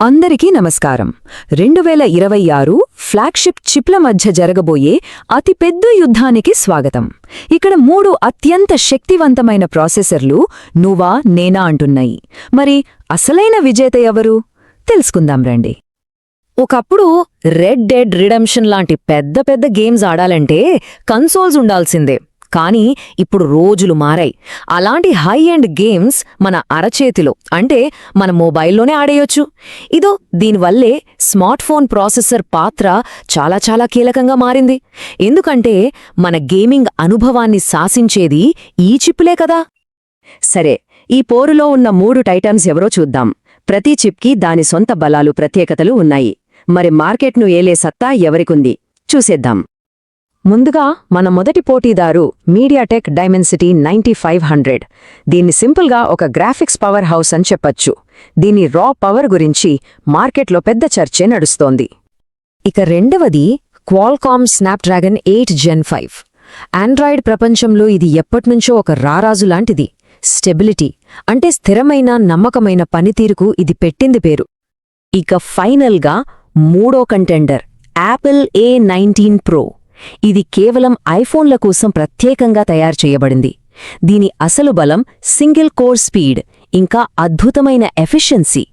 అందరికీ నమస్కారం. రెండు వేల ఇరవై ఆరు ఫ్లాగ్షిప్ చిప్ల మధ్య జరగబోయే అతిపెద్ద యుద్ధానికి స్వాగతం. ఇక్కడ మూడు అత్యంత శక్తివంతమైన ప్రాసెసర్లు నువ్వా నేనా అంటున్నాయి. మరి అసలైన విజేత ఎవరు? తెలుసుకుందాం రండి. ఒకప్పుడు రెడ్ డెడ్ రిడెంప్షన్ లాంటి పెద్ద పెద్ద గేమ్స్ ఆడాలంటే కన్సోల్స్ ఉండాల్సిందే. కానీ ఇప్పుడు రోజులు మారాయి. అలాంటి హై అండ్ గేమ్స్ మన అరచేతిలో అంటే మన మొబైల్లోనే ఆడేయొచ్చు. ఇదో దీనివల్లే స్మార్ట్ ఫోన్ ప్రాసెసర్ పాత్ర చాలా చాలా కీలకంగా మారింది. ఎందుకంటే మన గేమింగ్ అనుభవాన్ని శాసించేది ఈ చిప్పులే కదా. సరే ఈ పోరులో ఉన్న మూడు టైటమ్స్ ఎవరో చూద్దాం. ప్రతి చిప్కి దాని సొంత బలాలు ప్రత్యేకతలు ఉన్నాయి. మరి మార్కెట్ను ఏలే సత్తా ఎవరికుంది? చూసేద్దాం. ముందుగా మన మొదటి పోటీదారు MediaTek Dimensity ninety five hundred. దీన్ని సింపుల్గా ఒక గ్రాఫిక్స్ పవర్ హౌస్ అని చెప్పొచ్చు. దీని రా పవర్ గురించి మార్కెట్లో పెద్ద చర్చే నడుస్తోంది. ఇక రెండవది Qualcomm Snapdragon eight gen five. Android ప్రపంచంలో ఇది ఎప్పటినుంచో ఒక రారాజు లాంటిది. స్టెబిలిటీ అంటే స్థిరమైన నమ్మకమైన పనితీరుకు ఇది పెట్టింది పేరు. ఇక ఫైనల్గా మూడో contender Apple A nineteen pro. ఇది కేవలం ఐఫోన్ల కోసం ప్రత్యేకంగా తయారు చేయబడింది. దీని అసలు బలం సింగిల్ కోర్ స్పీడ్ ఇంకా అద్భుతమైన ఎఫిషియన్సీ.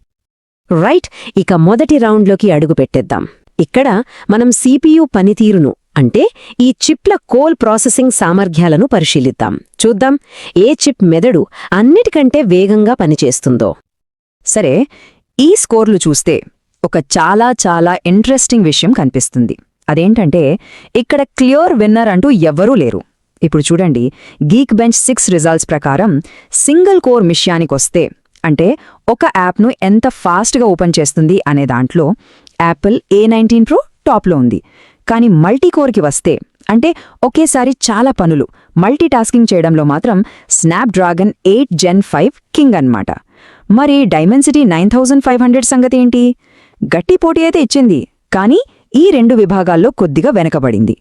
రైట్ ఇక మొదటి రౌండ్లోకి అడుగుపెట్టేద్దాం ఇక్కడ మనం సిపియు పనితీరును అంటే ఈ చిప్ల కోల్ ప్రాసెసింగ్ సామర్థ్యాలను పరిశీలిద్దాం. చూద్దాం ఏ చిప్ మెదడు అన్నిటికంటే వేగంగా పనిచేస్తుందో. సరే ఈ స్కోర్లు చూస్తే ఒక చాలా చాలా ఇంట్రెస్టింగ్ విషయం కనిపిస్తుంది. అదేంటంటే ఇక్కడ క్లియర్ విన్నర్ అంటూ ఎవ్వరూ లేరు. ఇప్పుడు చూడండి గీక్ బెంచ్ సిక్స్ రిజల్ట్స్ ప్రకారం సింగిల్ కోర్ మిష్యానికొస్తే అంటే ఒక యాప్ను ఎంత ఫాస్ట్గా ఓపెన్ చేస్తుంది అనే దాంట్లో యాపిల్ ఏ నైన్టీన్ ప్రో టాప్లో ఉంది. కానీ మల్టీకోర్కి వస్తే అంటే ఒకేసారి చాలా పనులు మల్టీ టాస్కింగ్ చేయడంలో మాత్రం Snapdragon eight gen five king అన్నమాట. మరి Dimensity nine thousand five hundred సంగతి ఏంటి గట్టి పోటీ అయితే ఇచ్చింది. కానీ ఈ రెండు విభాగాల్లో కొద్దిగా వెనకబడింది.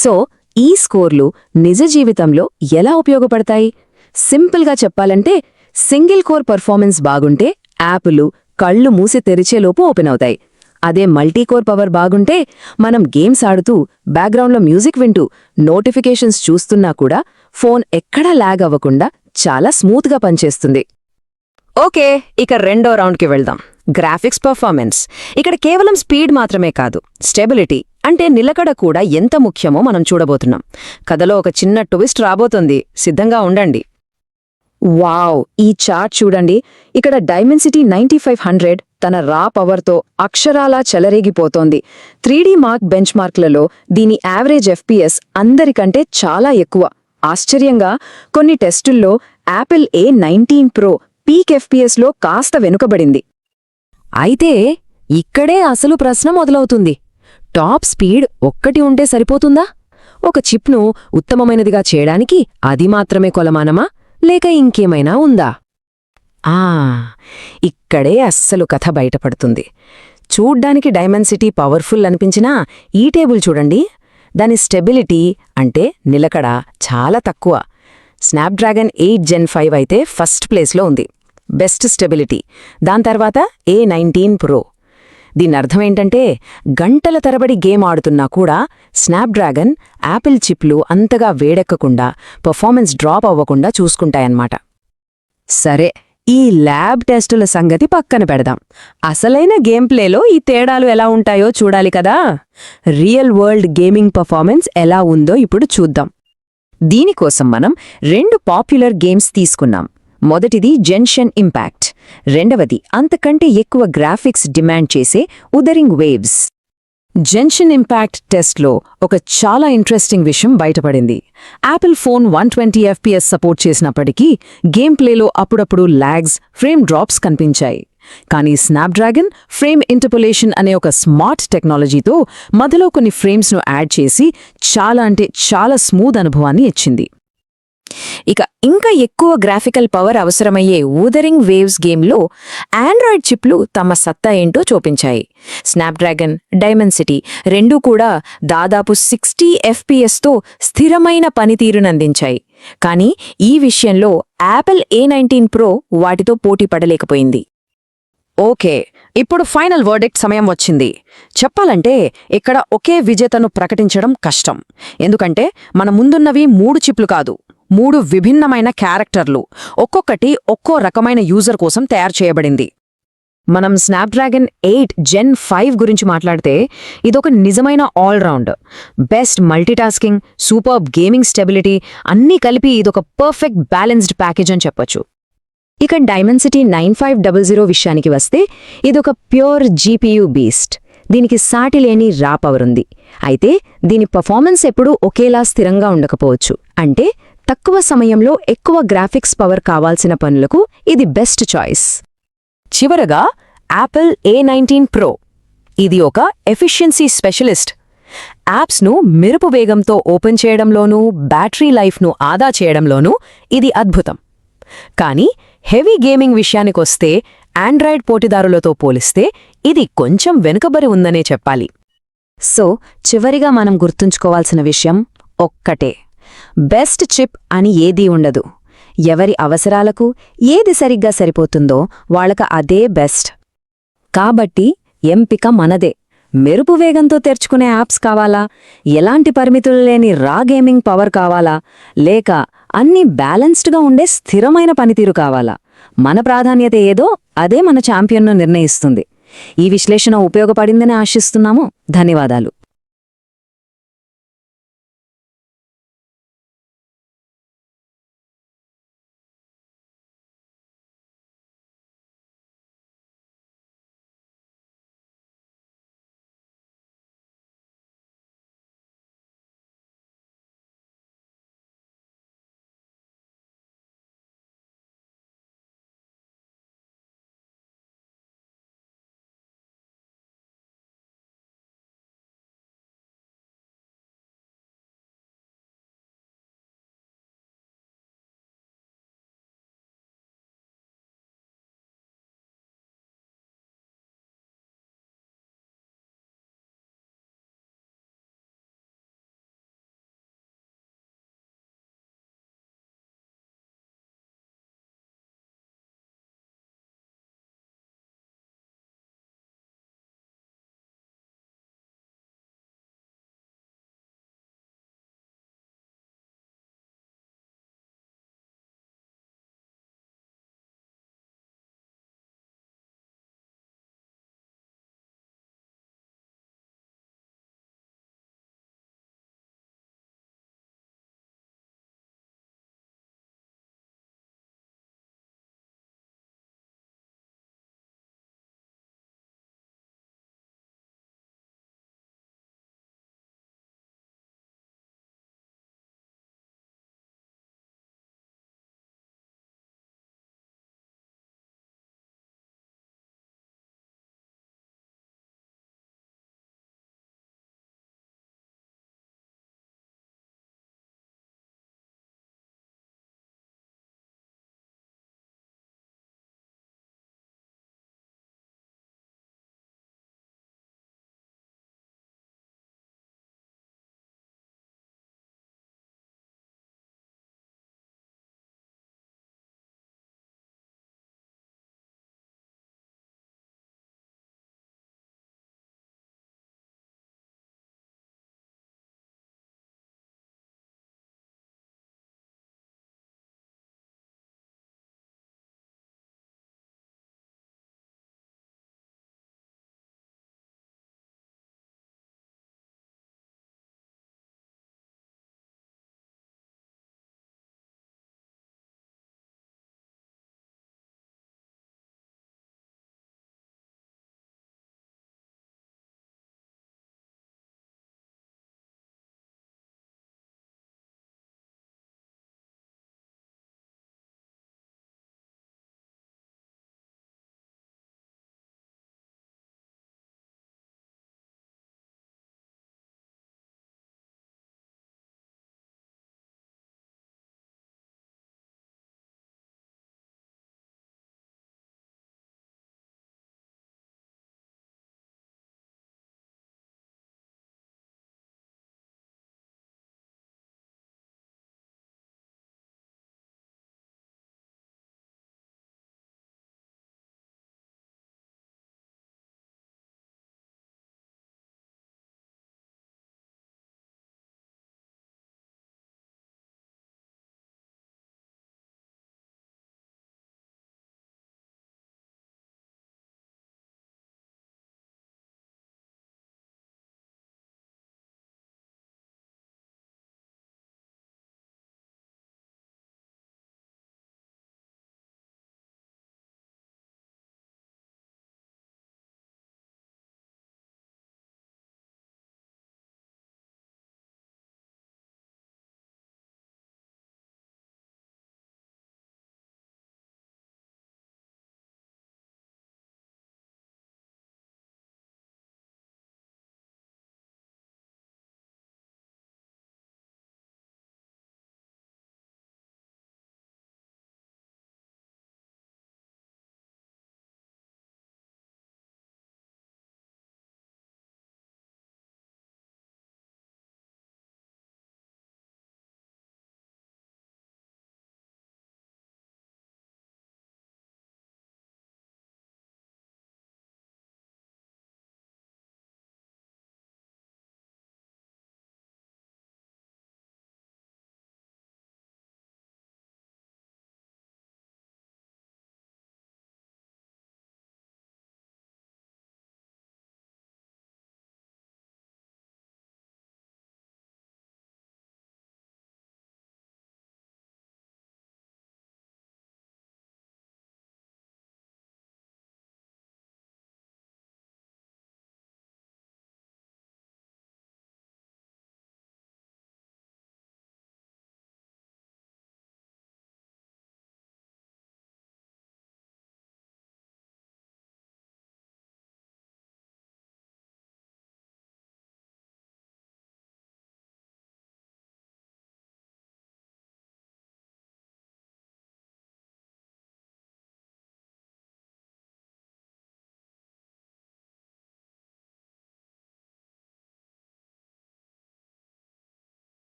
సో ఈ స్కోర్లు నిజ జీవితంలో ఎలా ఉపయోగపడతాయి? సింపుల్గా చెప్పాలంటే సింగిల్ కోర్ పర్ఫార్మెన్స్ బాగుంటే యాపులు కళ్ళు మూసి తెరిచేలోపు ఓపెన్ అవుతాయి. అదే మల్టీకోర్ పవర్ బాగుంటే మనం గేమ్స్ ఆడుతూ బ్యాక్గ్రౌండ్లో మ్యూజిక్ వింటూ నోటిఫికేషన్స్ చూస్తున్నా కూడా ఫోన్ ఎక్కడా లాగ్ అవ్వకుండా చాలా స్మూత్గా పనిచేస్తుంది. ఓకే ఇక రెండో రౌండ్కి వెళ్దాం. Graphics performance. ఇక్కడ కేవలం స్పీడ్ మాత్రమే కాదు స్టెబిలిటీ అంటే నిలకడ కూడా ఎంత ముఖ్యమో మనం చూడబోతున్నాం. కథలో ఒక చిన్న ట్విస్ట్ రాబోతుంది సిద్ధంగా ఉండండి. వావ్ ఈ చార్ట్ చూడండి. ఇక్కడ డైమెన్సిటీ నైంటీ ఫైవ్ హండ్రెడ్ తన రా పవర్తో అక్షరాలా చెలరేగిపోతోంది. త్రీడీ మార్క్ బెంచ్ మార్క్లలో దీని యావరేజ్ ఎఫ్పిఎస్ అందరికంటే చాలా ఎక్కువ. ఆశ్చర్యంగా కొన్ని టెస్టుల్లో Apple A nineteen pro peak ఎఫ్పిఎస్లో కాస్త వెనుకబడింది. అయితే ఇక్కడే అసలు ప్రశ్న మొదలవుతుంది. టాప్ స్పీడ్ ఒక్కటి ఉంటే సరిపోతుందా? ఒక చిప్ను ఉత్తమమైనదిగా చేయడానికి అది మాత్రమే కొలమానమా? లేక ఇంకేమైనా ఉందా? ఆ ఇక్కడే అస్సలు కథ బయటపడుతుంది. చూడ్డానికి డైమెన్సిటీ పవర్ఫుల్ అనిపించినా ఈ టేబుల్ చూడండి. దాని స్టెబిలిటీ అంటే నిలకడ చాలా తక్కువ. స్నాప్డ్రాగన్ ఎయిట్ జెన్ ఫైవ్ అయితే ఫస్ట్ ప్లేస్లో ఉంది. Best stability. దాని తర్వాత ఏ నైన్టీన్ ప్రో దీని అర్థమేంటంటే గంటల తరబడి గేమ్ ఆడుతున్నా కూడా స్నాప్డ్రాగన్ యాపిల్ చిప్లు అంతగా వేడెక్కకుండా పర్ఫార్మెన్స్ డ్రాప్ అవ్వకుండా చూసుకుంటాయన్నమాట. సరే ఈ ల్యాబ్ టెస్టుల సంగతి పక్కన పెడదాం. అసలైన గేమ్ ప్లేలో ఈ తేడాలు ఎలా ఉంటాయో చూడాలి కదా? రియల్ వరల్డ్ గేమింగ్ పర్ఫార్మెన్స్ ఎలా ఉందో ఇప్పుడు చూద్దాం. దీనికోసం మనం రెండు పాపులర్ గేమ్స్ తీసుకున్నాం. మొదటిది జెన్షన్ ఇంపాక్ట్. రెండవది అంతకంటే ఎక్కువ గ్రాఫిక్స్ డిమాండ్ చేసే ఉదరింగ్ వేవ్స్. జెన్షన్ ఇంపాక్ట్ టెస్ట్లో ఒక చాలా ఇంట్రెస్టింగ్ విషయం బయటపడింది. Apple phone one twenty FPS support చేసినప్పటికీ గేమ్ ప్లేలో అప్పుడప్పుడు ల్యాగ్స్ ఫ్రేమ్ డ్రాప్స్ కనిపించాయి. కానీ స్నాప్డ్రాగన్ ఫ్రేమ్ ఇంటర్పొలేషన్ అనే ఒక స్మార్ట్ టెక్నాలజీతో మధ్యలో కొన్ని ఫ్రేమ్స్ను యాడ్ చేసి చాలా అంటే చాలా స్మూత్ అనుభవాన్ని ఇచ్చింది. ఇక ఇంకా ఎక్కువ గ్రాఫికల్ పవర్ అవసరమయ్యే ఊదరింగ్ వేవ్స్ గేమ్లో ఆండ్రాయిడ్ చిప్లు తమ సత్తా ఏంటో చూపించాయి. స్నాప్డ్రాగన్ డైమెన్సిటీ రెండూ కూడా దాదాపు సిక్స్టీ ఎఫ్పిఎస్తో స్థిరమైన పనితీరునందించాయి కానీ ఈ విషయంలో యాపిల్ ఏ నైన్టీన్ ప్రో వాటితో పోటీ పడలేకపోయింది. ఓకే ఇప్పుడు ఫైనల్ వర్డిక్ట్ సమయం వచ్చింది. చెప్పాలంటే ఇక్కడ ఒకే విజేతను ప్రకటించడం కష్టం. ఎందుకంటే మన ముందున్నవి మూడు చిప్లు కాదు. మూడు విభిన్నమైన క్యారెక్టర్లు. ఒక్కొక్కటి ఒక్కో రకమైన యూజర్ కోసం తయారు చేయబడింది. మనం స్నాప్డ్రాగన్ ఎయిట్ జెన్ ఫైవ్ గురించి మాట్లాడితే ఇదొక నిజమైన all round. Best multitasking super gaming stability అన్నీ కలిపి ఇదొక పర్ఫెక్ట్ బ్యాలెన్స్డ్ ప్యాకేజ్ అని చెప్పొచ్చు. ఇక Dimensity nine five double zero విషయానికి వస్తే ఇదొక ప్యూర్ జీపీయూ బీస్ట్. దీనికి సాటి లేని రా పవర్ ఉంది. అయితే దీని పర్ఫార్మెన్స్ ఎప్పుడూ ఒకేలా స్థిరంగా ఉండకపోవచ్చు. అంటే తక్కువ సమయంలో ఎక్కువ గ్రాఫిక్స్ పవర్ కావాల్సిన పనులకు ఇది బెస్ట్ చాయిస్. చివరగా యాపిల్ ఏ నైన్టీన్ ప్రో ఇది ఒక ఎఫిషియన్సీ స్పెషలిస్ట్. యాప్స్ను మెరుపు వేగంతో ఓపెన్ చేయడంలోనూ బ్యాటరీ లైఫ్ను ఆదా చేయడంలోనూ ఇది అద్భుతం. కానీ హెవీ గేమింగ్ విషయానికొస్తే ఆండ్రాయిడ్ పోటీదారులతో పోలిస్తే ఇది కొంచెం వెనుకబడి ఉందనే చెప్పాలి. సో చివరిగా మనం గుర్తుంచుకోవాల్సిన విషయం ఒక్కటే. బెస్ట్ చిప్ అని ఏదీ ఉండదు. ఎవరి అవసరాలకు ఏది సరిగ్గా సరిపోతుందో వాళ్ళక అదే బెస్ట్. కాబట్టి ఎంపిక మనదే. మెరుపు వేగంతో తెరుచుకునే యాప్స్ కావాలా? ఎలాంటి పరిమితులు లేని రా గేమింగ్ పవర్ కావాలా? లేక అన్ని బ్యాలెన్స్డ్గా ఉండే స్థిరమైన పనితీరు కావాలా? మన ప్రాధాన్యత ఏదో అదే మన ఛాంపియన్ను నిర్ణయిస్తుంది. ఈ విశ్లేషణ ఉపయోగపడిందని ఆశిస్తున్నాము. ధన్యవాదాలు.